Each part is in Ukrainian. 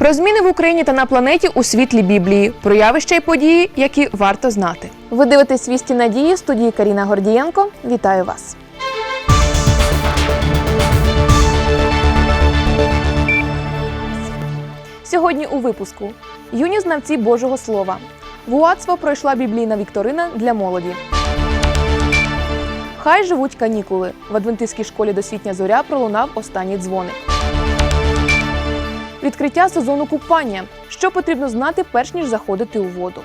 Про зміни в Україні та на планеті у світлі Біблії, про явища і події, які варто знати. Ви дивитесь «Вісті надії студії Каріна Гордієнко. Вітаю вас. Сьогодні у випуску юні знавці Божого Слова. В УАЦВО пройшла біблійна вікторина для молоді. Хай живуть канікули. В адвентистській школі досвітня зоря пролунав останній дзвоник. Відкриття сезону купання. Що потрібно знати, перш ніж заходити у воду.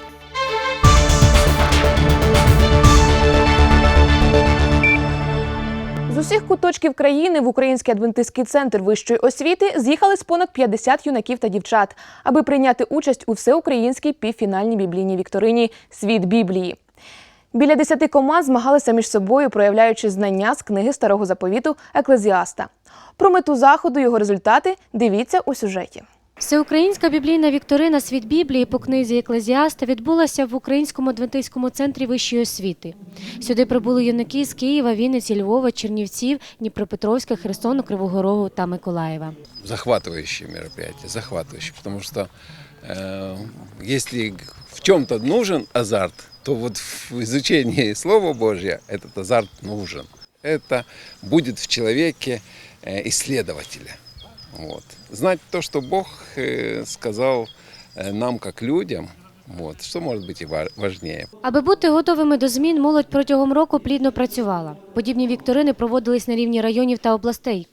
З усіх куточків країни в Український адвентистський центр вищої освіти з'їхали з понад 50 юнаків та дівчат, аби прийняти участь у всеукраїнській півфінальній біблійній вікторині Світ Біблії. Біля десяти команд змагалися між собою, проявляючи знання з книги старого заповіту Еклезіаста. Про мету заходу, його результати дивіться у сюжеті. Всеукраїнська біблійна вікторина Світ Біблії по книзі Еклезіаста відбулася в Українському адвентистському центрі вищої освіти. Сюди прибули юнаки з Києва, Вінниці, Львова, Чернівців, Дніпропетровська, Херсону, Кривого Рогу та Миколаєва. захватывающее мероприятие, захватывающее, потому что э, если в чем-то нужен азарт, то вот в изучении Слова Божьего этот азарт нужен. Это будет в человеке э, исследователя. Вот. Знать то, что Бог э, сказал э, нам как людям, вот, что может быть и ва- важнее. Аби бути готовими до змін, молодь протягом року плідно працювала. Подібні вікторини проводились на рівні районів та областей.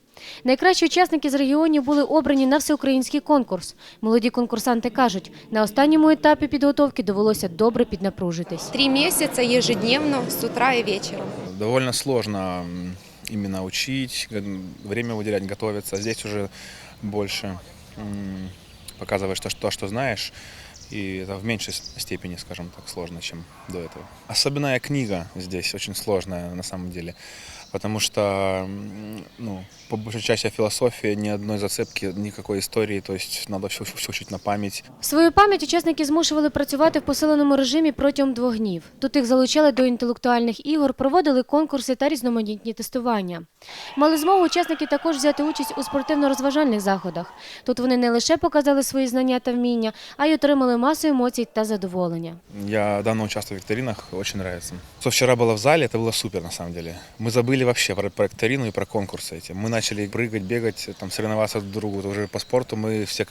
Найкращі учасники з регіонів були обрані на всеукраїнський конкурс. Молоді конкурсанти кажуть, на останньому етапі підготовки довелося добре піднапружитись. Три месяца ежедневно с утра и вечером. Довольно сложно м, именно учить, г- время выделять, готовиться. Здесь уже больше м, показываешь то, что, то, что знаешь, и это в меньшей с- степени, скажем так, сложно, чем до этого. Особенная книга здесь очень сложная на самом деле, потому что м, ну, по большей части философия, ни одной зацепки, никакой истории, то есть надо все, все учить на память. Свою пам'ять учасники змушували працювати в посиленому режимі протягом двох днів. Тут їх залучали до інтелектуальних ігор, проводили конкурси та різноманітні тестування. Мали змогу учасники також взяти участь у спортивно-розважальних заходах. Тут вони не лише показали свої знання та вміння, а й отримали масу емоцій та задоволення. Я давно участвую в викторинах, очень нравится. Что вчера было в зале, это было супер на самом деле. Мы забыли вообще про, про викторину и про конкурсы эти. Мы начали прыгать, бегать, там, соревноваться друг другу уже по спорту. Мы все,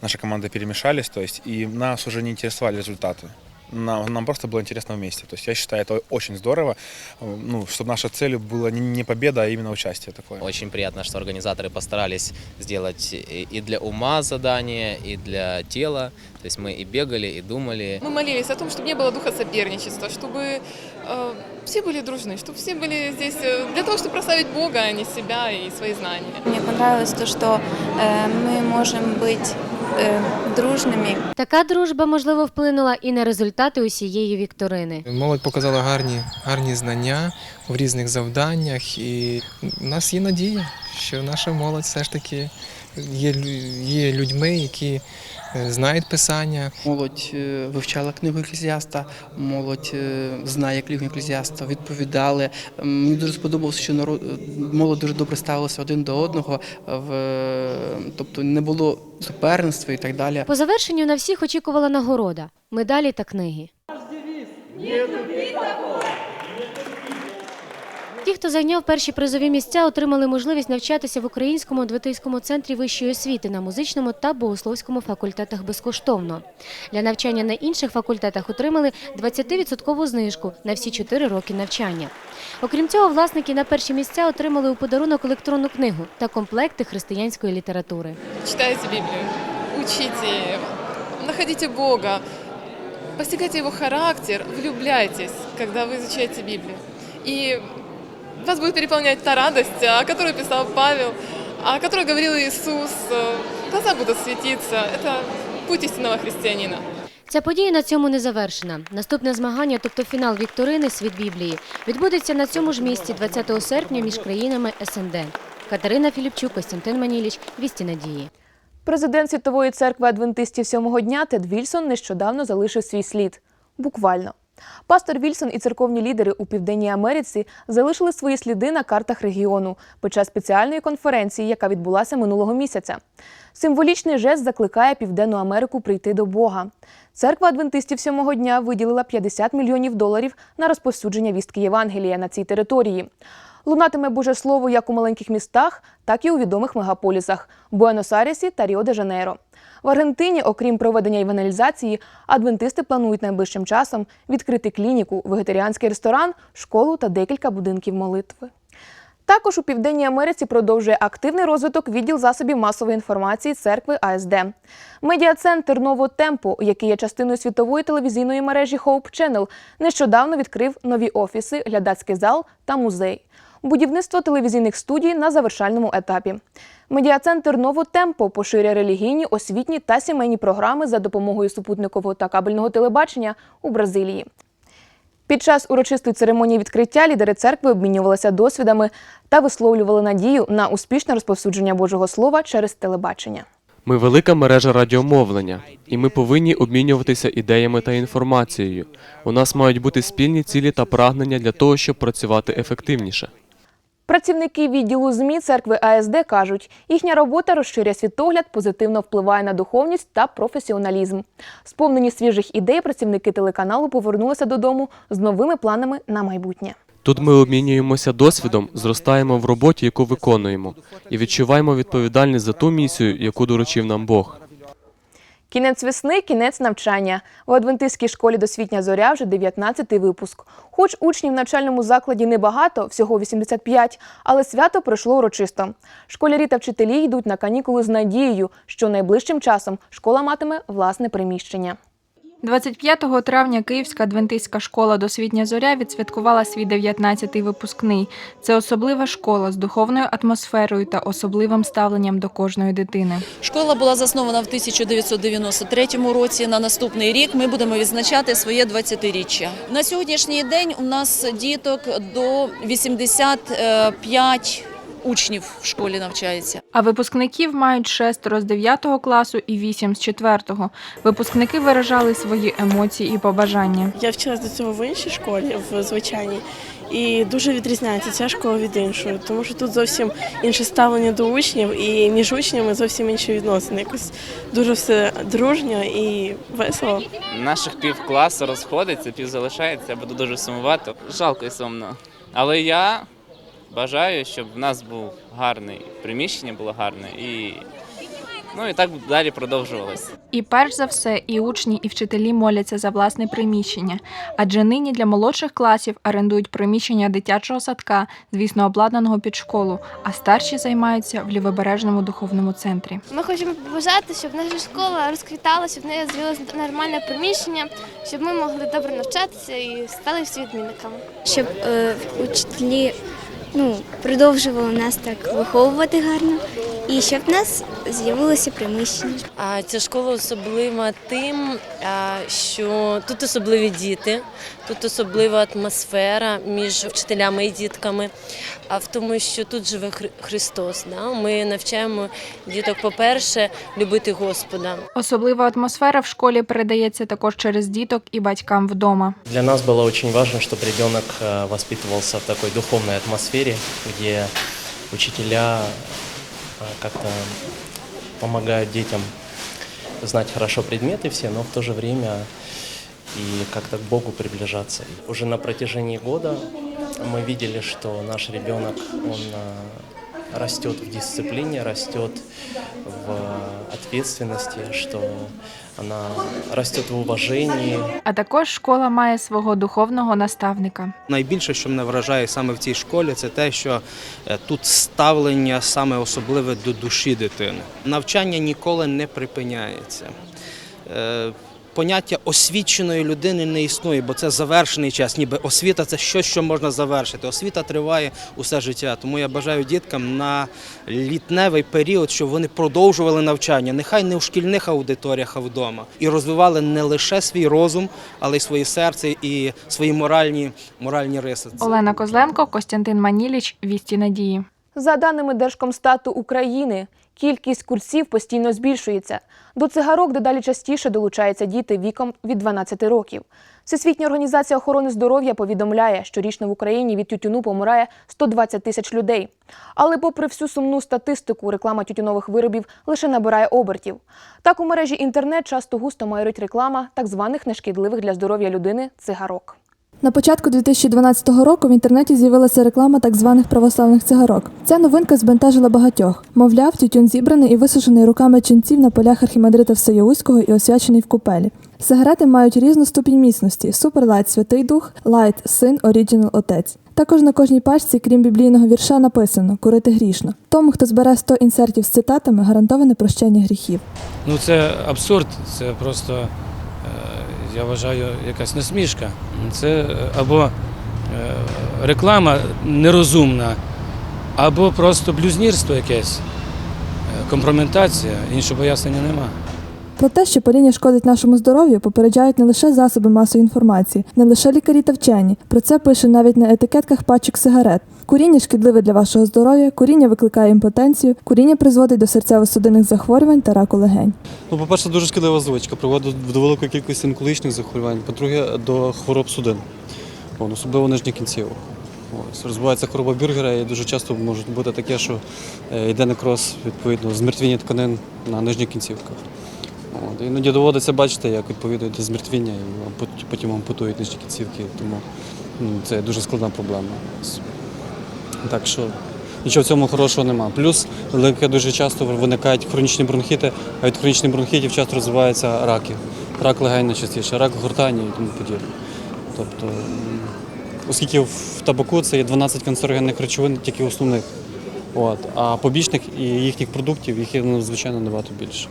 наша команда перемешались, то есть, и нас уже не интересовали результаты. Нам, нам просто было интересно вместе. То есть я считаю, это очень здорово, э, ну, чтобы наша цель была не, не победа, а именно участие такое. Очень приятно, что организаторы постарались сделать и и для ума задание, и для тела. То есть мы и бегали, и думали. Мы молились о том, чтобы не было духа соперничества, чтобы э, все были дружны, чтобы все были здесь э, для того, чтобы прославить Бога, а не себя и свои знания. Мне понравилось то, что э, мы можем быть э, дружными. Така дружба, можливо, вплинула і на результати усієї вікторини. Молодь показала гарні, гарні знання в різних завданнях, і в нас є надія, що наша молодь все ж таки є, є людьми, які е, знають писання, Молодь е, вивчала книгу Еклезіаста, молодь е, знає книгу Еклезіаста, відповідали. Мені дуже сподобалося, що народ, е, молодь дуже добре ставилася один до одного, в, е, тобто не було суперництва і так далі. По завершенню на всіх очікувала нагорода, медалі та книги. Ті, хто зайняв перші призові місця, отримали можливість навчатися в Українському адвентистському центрі вищої освіти на музичному та богословському факультетах безкоштовно. Для навчання на інших факультетах отримали 20% знижку на всі 4 роки навчання. Окрім цього, власники на перші місця отримали у подарунок електронну книгу та комплекти християнської літератури. Читайте Библию, учите, находите Бога, постигайте Его характер, влюбляйтесь, когда вы изучаете Библию. И вас будет переполнять та радость, о которой писал Павел, о которой говорил Иисус. Глаза будут светиться. Это путь истинного христианина. Ця подія на цьому не завершена. Наступне змагання, тобто фінал вікторини Світ Біблії, відбудеться на цьому ж місці 20 серпня між країнами СНД. Катерина Філіпчук, Костянтин Маніліч, Вісті Надії. Президент Світової церкви адвентистів сьомого дня Тед Вільсон нещодавно залишив свій слід. Буквально. Пастор Вільсон і церковні лідери у Південній Америці залишили свої сліди на картах регіону під час спеціальної конференції, яка відбулася минулого місяця. Символічний жест закликає Південну Америку прийти до Бога. Церква адвентистів сьомого дня виділила 50 мільйонів доларів на розповсюдження вістки Євангелія на цій території. Лунатиме Боже Слово як у маленьких містах, так і у відомих мегаполісах Буенос-Айресі та Ріо-де-Жанейро. В Аргентині, окрім проведення евангелізації, адвентисти планують найближчим часом відкрити клініку, вегетаріанський ресторан, школу та декілька будинків молитви. Також у Південній Америці продовжує активний розвиток відділ засобів масової інформації церкви АСД. Медіа-центр Ново Темпо, який є частиною світової телевізійної мережі Hope Channel, нещодавно відкрив нові офіси, глядацький зал та музей. Будівництво телевізійних студій на завершальному етапі. Медіа-центр Ново Темпо поширює релігійні, освітні та сімейні програми за допомогою супутникового та кабельного телебачення у Бразилії. Під час урочистої церемонії відкриття лідери церкви обмінювалися досвідами та висловлювали надію на успішне розповсюдження Божого Слова через телебачення. Ми велика мережа радіомовлення, і ми повинні обмінюватися ідеями та інформацією. У нас мають бути спільні цілі та прагнення для того, щоб працювати ефективніше. Працівники відділу ЗМІ церкви АСД кажуть, їхня робота розширює світогляд, позитивно впливає на духовність та професіоналізм. Сповнені свіжих ідей, працівники телеканалу повернулися додому з новими планами на майбутнє. Тут ми обмінюємося досвідом, зростаємо в роботі, яку виконуємо, і відчуваємо відповідальність за ту місію, яку доручив нам Бог. Кінець весни, кінець навчання. В адвентистській школі досвітня зоря вже 19-й випуск. Хоч учнів в навчальному закладі небагато, всього 85, але свято пройшло урочисто. Школярі та вчителі йдуть на канікули з надією, що найближчим часом школа матиме власне приміщення. 25 травня Київська адвентистська школа Досвітня зоря відсвяткувала свій 19-й випускний. Це особлива школа з духовною атмосферою та особливим ставленням до кожної дитини. Школа була заснована в 1993 році. На наступний рік ми будемо відзначати своє 20-річчя. На сьогоднішній день у нас діток до 85 учнів в школі навчається. А випускників мають шестеро з 9 класу і вісім з 4. Випускники виражали свої емоції і побажання. Я вчилась до цього в іншій школі, в звичайній, і дуже відрізняється ця школа від іншої, тому що тут зовсім інше ставлення до учнів, і між учнями зовсім інші відносини. Якось дуже все дружньо і весело. Наших пів класу розходиться, пів залишається, я буду дуже сумувати. Жалко і сумно. Але я бажаю, щоб в нас був гарний приміщення було гарне і ну і так далі продовжувалося. І перш за все, і учні, і вчителі моляться за власне приміщення, адже нині для молодших класів орендують приміщення дитячого садка, звісно, обладнаного під школу, а старші займаються в лівобережному духовному центрі. Ми хочемо побажати, щоб наша школа розквітала, щоб в неї з'явилося нормальне приміщення, щоб ми могли добре навчатися і стали всі відмінниками. щоб е, учителі ну, продовжували нас так виховувати гарно і щоб в нас з'явилося приміщення. А ця школа особлива тим, а, що тут особливі діти, тут особлива атмосфера між вчителями і дітками. А в тому, що тут живе Хри- Христос. Да? Ми навчаємо діток, по-перше, любити Господа. Особлива атмосфера в школі передається також через діток і батькам вдома. Для нас было очень важно, чтобы ребенок э, воспитывался в такой духовной атмосфере, где учителя э, как-то помогают детям знать хорошо предметы все, но в то же время и как-то к Богу приближаться. Уже на протяжении года мы видели, что наш ребенок, он э, растет в дисциплине, растет в ответственности, что она растет в уважении, А також школа має свого духовного наставника. Найбільше, що мене вражає саме в цій школі, це те, що е, тут ставлення саме особливе до душі дитини. Навчання ніколи не припиняється. Поняття освіченої людини не існує, бо це завершений час. Ніби освіта це щось, що можна завершити. Освіта триває усе життя. Тому я бажаю діткам на літневий період, щоб вони продовжували навчання, нехай не в шкільних аудиторіях, а вдома, і розвивали не лише свій розум, але й своє серце і свої моральні, моральні риси. Олена Козленко, Костянтин Маніліч, Вісті Надії. За даними Держкомстату України, Кількість курсів постійно збільшується. До цигарок дедалі частіше долучаються діти віком від 12 років. Всесвітня організація охорони здоров'я повідомляє, що річно в Україні від тютюну помирає 120 тисяч людей. Але, попри всю сумну статистику, реклама тютюнових виробів лише набирає обертів. Так у мережі інтернет часто густо майорить реклама так званих нешкідливих для здоров'я людини цигарок. На початку 2012 року в інтернеті з'явилася реклама так званих православних цигарок. Ця новинка збентежила багатьох. Мовляв, тютюн зібраний і висушений руками ченців на полях архімандрита Всеяуського і освячений в купелі. Сигарети мають різну ступінь міцності: суперлайт Святий Дух, лайт син, оріджинал Отець. Також на кожній пачці, крім біблійного вірша, написано курити грішно. Тому, хто збере 100 інсертів з цитатами, гарантоване прощення гріхів. Ну це абсурд, це просто, я вважаю, якась насмішка. Це е, або е, реклама нерозумна, або просто блюзнірство якесь, компроментація, компрометація, іншого пояснення нема. Про те, що паління шкодить нашому здоров'ю, попереджають не лише засоби масової інформації, не лише лікарі та вчені. Про це пише навіть на етикетках пачок сигарет. Куріння шкідливе для вашого здоров'я, куріння викликає імпотенцію, куріння призводить до серцево-судинних захворювань та раку легень. Ну, по-перше, дуже шкідлива звичка, приводить до великої кількості онкологічних захворювань, по-друге, до хвороб судин, особливо нижніх кінцівок. Ось, розвивається хвороба бюргера і дуже часто може бути таке, що е, йде некроз, відповідно, змертвіння тканин на нижніх кінцівках. От, іноді доводиться бачити, як відповідно йде змертвіння, і потім ампутують нижні кінцівки, тому ну, це дуже складна проблема. Так що нічого в цьому хорошого нема. Плюс дуже часто виникають хронічні бронхіти, а від хронічних бронхітів часто розвиваються раки. Рак легень найчастіше, рак гортані і тому подібне. Тобто, оскільки в табаку це є 12 канцерогенних речовин, тільки основних. От, а побічних і їхніх продуктів їх є надзвичайно набагато більше.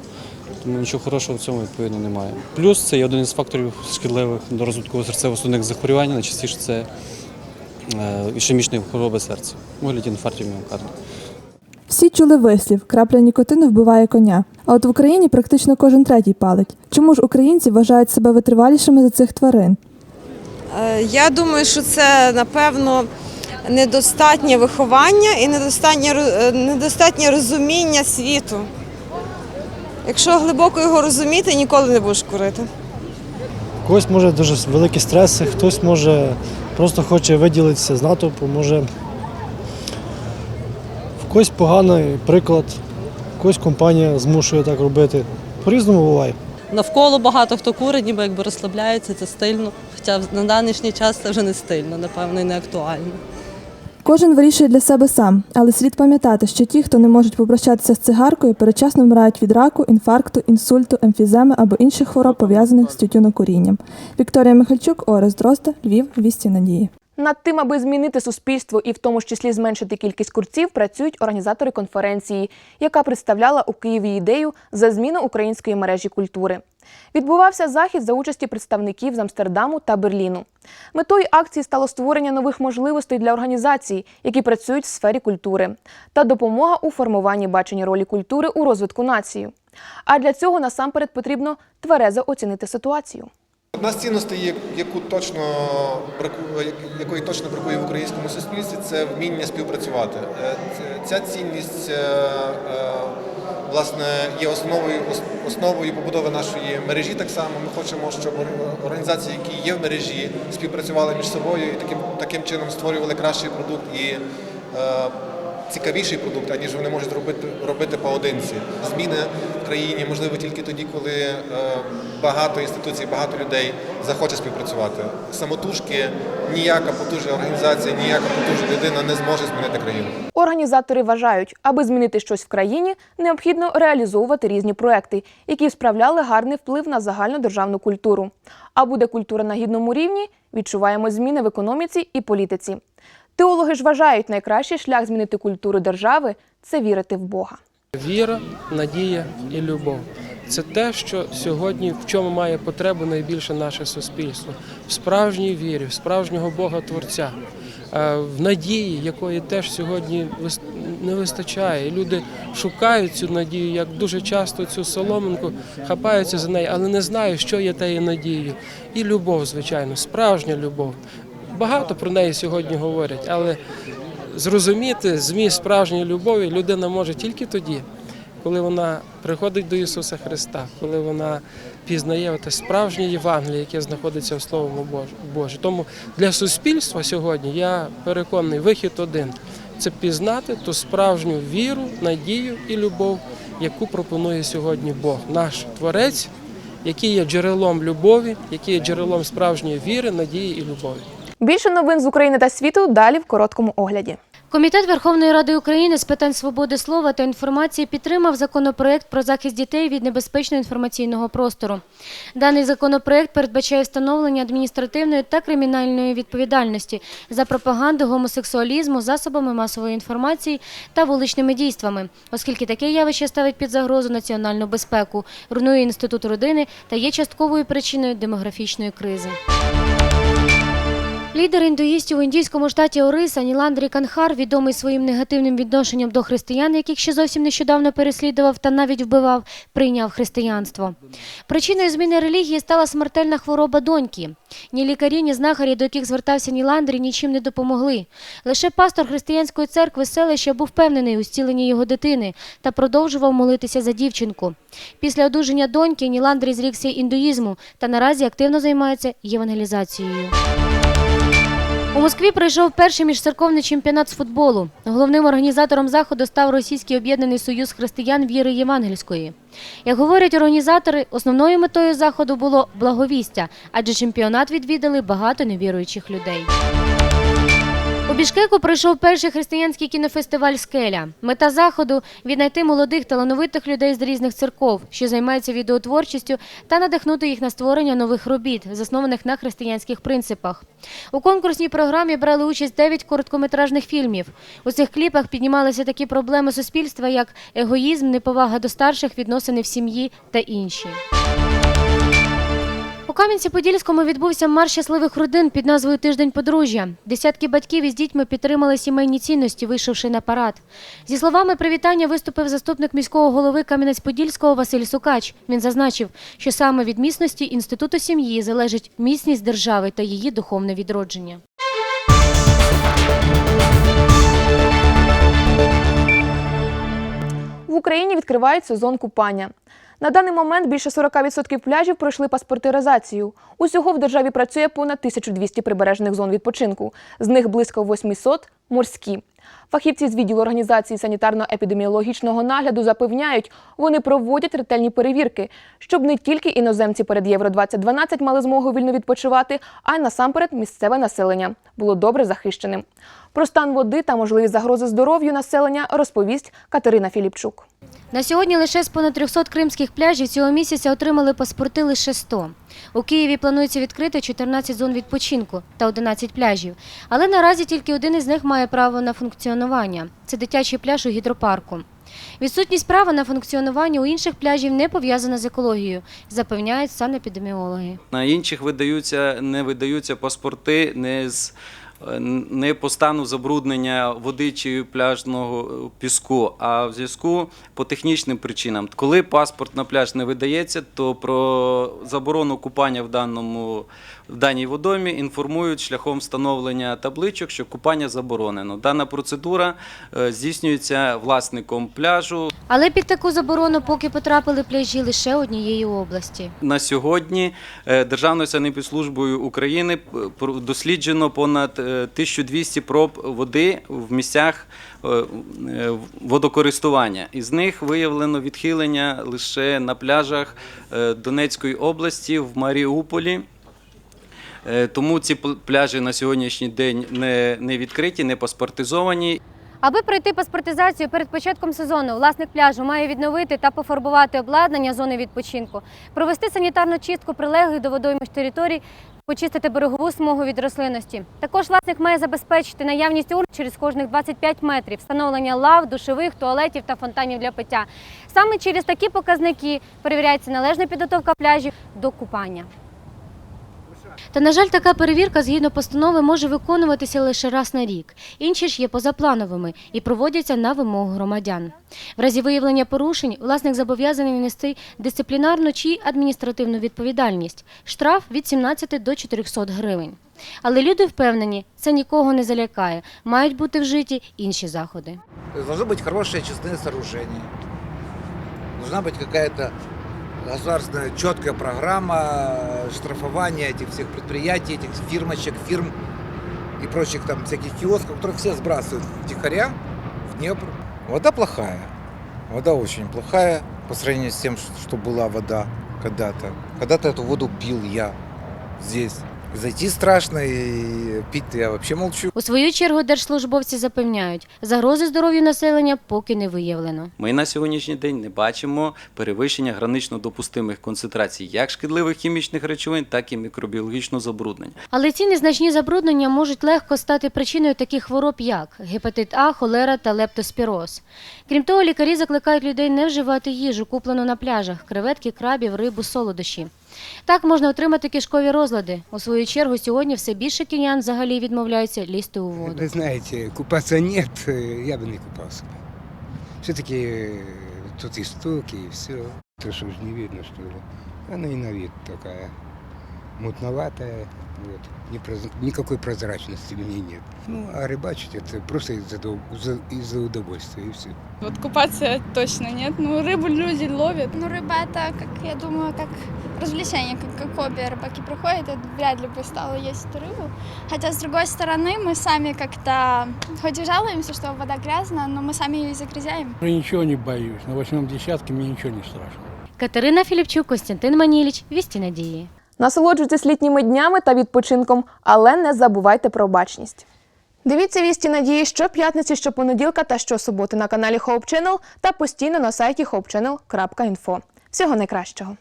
Тому нічого хорошого в цьому відповідно немає. Плюс це є один із факторів шкідливих до розвитку серцево-судинних захворювань, найчастіше це е, ішемічні хвороби серця, вигляді інфарктів міокарду. Всі чули вислів крапля нікотину вбиває коня. А от в Україні практично кожен третій палить. Чому ж українці вважають себе витривалішими за цих тварин? Е, Я думаю, що це напевно недостатнє виховання і недостатнє, е, недостатнє розуміння світу. Якщо глибоко його розуміти, ніколи не будеш курити. У когось може дуже великі стреси, хтось може просто хоче виділитися з натовпу, може в когось поганий приклад, когось компанія змушує так робити. По-різному буває. Навколо багато хто курить, ніби якби розслабляється, це стильно. Хоча на нинішній час це вже не стильно, напевно, і не актуально. Кожен вирішує для себе сам, але слід пам'ятати, що ті, хто не можуть попрощатися з цигаркою, передчасно вмирають від раку, інфаркту, інсульту, емфіземи або інших хвороб, пов'язаних з тютюнокурінням. Вікторія Михальчук, Орес Дрозда, Львів, Вісті Надії. Над тим, аби змінити суспільство і в тому ж числі зменшити кількість курців, працюють організатори конференції, яка представляла у Києві ідею за зміну української мережі культури. Відбувався захід за участі представників з Амстердаму та Берліну. Метою акції стало створення нових можливостей для організацій, які працюють в сфері культури, та допомога у формуванні бачення ролі культури у розвитку нації. А для цього насамперед потрібно тверезо оцінити ситуацію. Одна з цінностей, яку точно якої точно бракує в українському суспільстві, це вміння співпрацювати. Е, Ця цінність е, е, власне є основою основою побудови нашої мережі. Так само ми хочемо, щоб організації, які є в мережі, співпрацювали між собою і таким таким чином створювали кращий продукт і цікавіший продукт, аніж вони можуть робити робити поодинці. Зміни в країні можливо тільки тоді, коли е, багато інституцій, багато людей захоче співпрацювати. Самотужки ніяка потужна організація, ніяка потужна людина не зможе змінити країну. Організатори вважають, аби змінити щось в країні, необхідно реалізовувати різні проекти, які справляли гарний вплив на загальну державну культуру. А буде культура на гідному рівні, відчуваємо зміни в економіці і політиці. Теологи ж вважають, найкращий шлях змінити культуру держави це вірити в Бога. Віра, надія і любов це те, що сьогодні в чому має потребу найбільше наше суспільство в справжній вірі, в справжнього Бога Творця, е, в надії, якої теж сьогодні не вистачає. Люди шукають цю надію, як дуже часто цю соломинку хапаються за неї, але не знають, що є тією надією. І любов, звичайно, справжня любов. Багато про неї сьогодні говорять, але зрозуміти зміст справжньої любові людина може тільки тоді, коли вона приходить до Ісуса Христа, коли вона пізнає те справжнє Євангеліє, яке знаходиться в Словому Божому. Тому для суспільства сьогодні я переконаний, вихід один це пізнати ту справжню віру, надію і любов, яку пропонує сьогодні Бог, наш Творець, який є джерелом любові, який є джерелом справжньої віри, надії і любові. Більше новин з України та світу далі в короткому огляді. Комітет Верховної Ради України з питань свободи слова та інформації підтримав законопроект про захист дітей від небезпечного інформаційного простору. Даний законопроект передбачає встановлення адміністративної та кримінальної відповідальності за пропаганду гомосексуалізму засобами масової інформації та вуличними дійствами, оскільки таке явище ставить під загрозу національну безпеку, руйнує інститут родини та є частковою причиною демографічної кризи. Лідер індуїстів у індійському штаті Ориса Ніландрі Канхар, відомий своїм негативним відношенням до християн, яких ще зовсім нещодавно переслідував та навіть вбивав, прийняв християнство. Причиною зміни релігії стала смертельна хвороба доньки. Ні лікарі, ні знахарі, до яких звертався Ніландрі, нічим не допомогли. Лише пастор християнської церкви селища був впевнений у зціленні його дитини та продовжував молитися за дівчинку. Після одужання доньки Ніландрі зрікся індуїзму та наразі активно займається євангелізацією. У Москві пройшов перший міжцерковний чемпіонат з футболу. Головним організатором заходу став Російський об'єднаний союз християн віри євангельської. Як говорять організатори, основною метою заходу було благовістя, адже чемпіонат відвідали багато невіруючих людей. Бішкеку пройшов перший християнський кінофестиваль Скеля. Мета заходу віднайти молодих талановитих людей з різних церков, що займаються відеотворчістю, та надихнути їх на створення нових робіт, заснованих на християнських принципах. У конкурсній програмі брали участь 9 короткометражних фільмів. У цих кліпах піднімалися такі проблеми суспільства, як егоїзм, неповага до старших, відносини в сім'ї та інші. Кам'янці-Подільському відбувся марш щасливих родин під назвою Тиждень подружжя. Десятки батьків із дітьми підтримали сімейні цінності, вийшовши на парад. Зі словами привітання виступив заступник міського голови Кам'янець-Подільського Василь Сукач. Він зазначив, що саме від міцності інституту сім'ї залежить міцність держави та її духовне відродження. В Україні відкривають сезон купання. На даний момент більше 40% пляжів пройшли паспортиризацію. Усього в державі працює понад 1200 прибережних зон відпочинку. З них близько 800 – морські. Фахівці з відділу організації санітарно-епідеміологічного нагляду запевняють, вони проводять ретельні перевірки, щоб не тільки іноземці перед Євро 2012 мали змогу вільно відпочивати, а й насамперед місцеве населення було добре захищеним. Про стан води та можливі загрози здоров'ю населення розповість Катерина Філіпчук. На сьогодні лише з понад 300 кримських пляжів цього місяця отримали паспорти лише 100. У Києві планується відкрити 14 зон відпочинку та 11 пляжів. Але наразі тільки один із них має право на функціонування це дитячий пляж у гідропарку. Відсутність права на функціонування у інших пляжів не пов'язана з екологією, запевняють санепідеміологи. На інших видаються, не видаються паспорти не з не по стану забруднення води чи пляжного піску, а в зв'язку по технічним причинам. Коли паспорт на пляж не видається, то про заборону купання в даному в даній водомі інформують шляхом встановлення табличок, що купання заборонено. Дана процедура е, здійснюється власником пляжу. Але під таку заборону поки потрапили пляжі лише однієї області. На сьогодні е, Державною санепідслужбою України п- досліджено понад е, 1200 проб води в місцях е, е, водокористування. Із них виявлено відхилення лише на пляжах е, Донецької області в Маріуполі. Е, Тому ці пл- пляжі на сьогоднішній день не, не відкриті, не паспортизовані. Аби пройти паспортизацію перед початком сезону, власник пляжу має відновити та пофарбувати обладнання зони відпочинку, провести санітарну чистку прилеглих до водоймищ територій, почистити берегову смугу від рослинності. Також власник має забезпечити наявність урн через кожних 25 метрів, встановлення лав, душових, туалетів та фонтанів для пиття. Саме через такі показники перевіряється належна підготовка пляжів до купання. Та, на жаль, така перевірка згідно постанови може виконуватися лише раз на рік. Інші ж є позаплановими і проводяться на вимогу громадян. В разі виявлення порушень власник зобов'язаний нести дисциплінарну чи адміністративну відповідальність, штраф від 17 до 400 гривень. Але люди впевнені, це нікого не залякає, мають бути вжиті інші заходи. Должны быть хорошие очистные сооружения. Должна быть какая-то государственная четкая программа штрафования этих всех предприятий, этих фирмочек, фирм и прочих там всяких киосков, которые все сбрасывают втихаря в Днепр. Вода плохая. Вода очень плохая по сравнению с тем, что была вода когда-то. Когда-то эту воду пил я здесь. Зайти страшно и пить-то я вообще молчу. У свою чергу держслужбовці запевняють, загрози здоров'ю населення поки не виявлено. Ми на сьогоднішній день не бачимо перевищення гранично допустимих концентрацій як шкідливих хімічних речовин, так і мікробіологічного забруднення. Але ці незначні забруднення можуть легко стати причиною таких хвороб, як гепатит А, холера та лептоспіроз. Крім того, лікарі закликають людей не вживати їжу, куплену на пляжах, креветки, крабів, рибу, солодощі. Так можна отримати кишкові розлади. У свою чергу сьогодні все більше киян взагалі відмовляються лізти у воду. Вы знаете, купаться нет, э, я бы не купался. Все-таки тут истоки и все. То что ж не видно, что ли. Она и на вид такая мутноватая. Вот. Непроз- Никакой прозрачности в ней нет. Ну, а рыбачить это просто из-за до- за- из-за удовольствия и все. Вот купаться точно нет. Ну, рыбу люди ловят. Ну, рыба это, как я думаю, как развлечение, как, как хобби. Рыбаки приходят, и вряд ли бы стала есть эту рыбу. Хотя, с другой стороны, мы сами как-то, хоть и жалуемся, что вода грязная, но мы сами ее и загрязняем. Я ничего не боюсь. На восьмом десятке мне ничего не страшно. Катерина Філіпчук, Костянтин Маніліч, Вісті Надії. Насолоджуйтесь літніми днями та відпочинком, але не забувайте про бачність. Дивіться вісті надії щоп'ятниці, щопонеділка та щосуботи на каналі Hope Channel та постійно на сайті hopechannel.info. Всього найкращого!